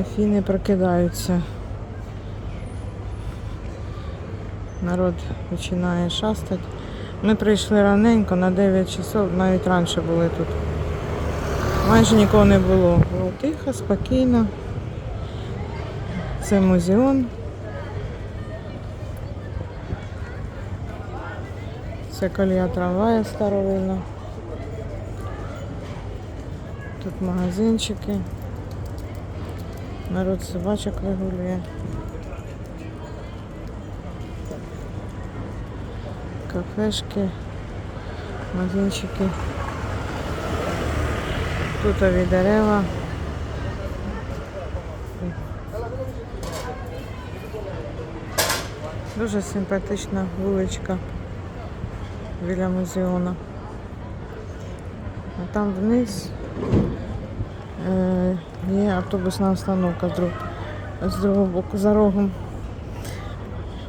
Афіни прокидаються. Народ починає шастати. Ми прийшли раненько на 9 часов, навіть раніше були тут. Майже нікого не було. Було тихо, спокійно. Це музеон. Це колія трамвая старовина. Тут магазинчики. Народ собачок вигулює. Кафешки, магазинчики. Тутові дерева. Дуже симпатична вуличка біля музеону. А там вниз є автобусна остановка з, друг, другого боку за рогом.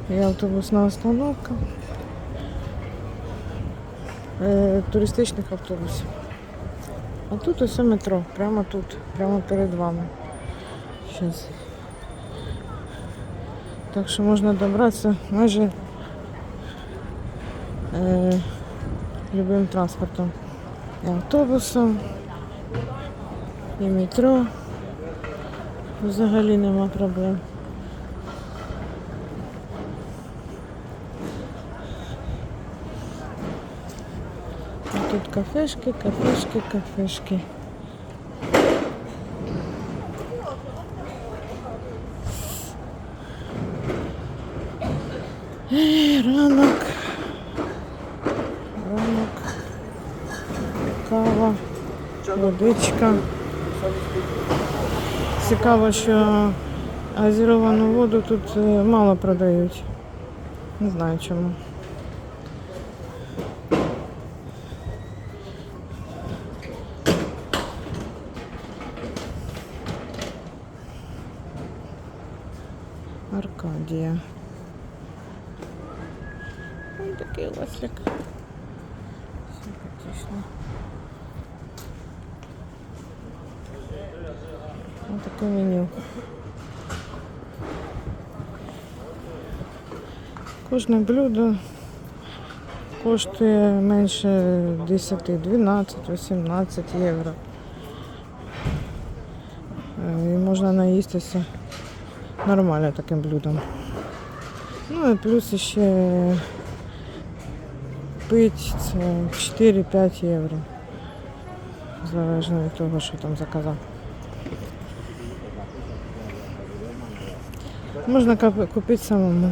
Є автобусна остановка е, туристичних автобусів. А тут усе метро, прямо тут, прямо перед вами. Щас. Так що можна добратися майже е, любим транспортом. І автобусом, і метро. Взагалі нема проблем. А тут кафешки, кафешки, кафешки. Ей, Ранок. Ранок. Кава, водичка. Цікаво, що газіровану воду тут е, мало продають. Не знаю чому. Аркадія. Ой, такий ласлик. Симпатично. Ось таке меню. Кожне блюдо коштує менше 10, 12, 18 євро. Е, І можна наїстися нормально таким блюдом. Ну і плюс ще пить це 4-5 євро. Залежно від того, що там заказав. Можна купити самому.